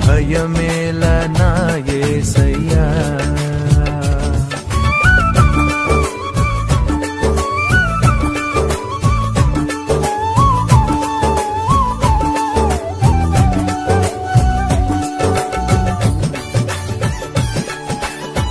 భయమేలా నా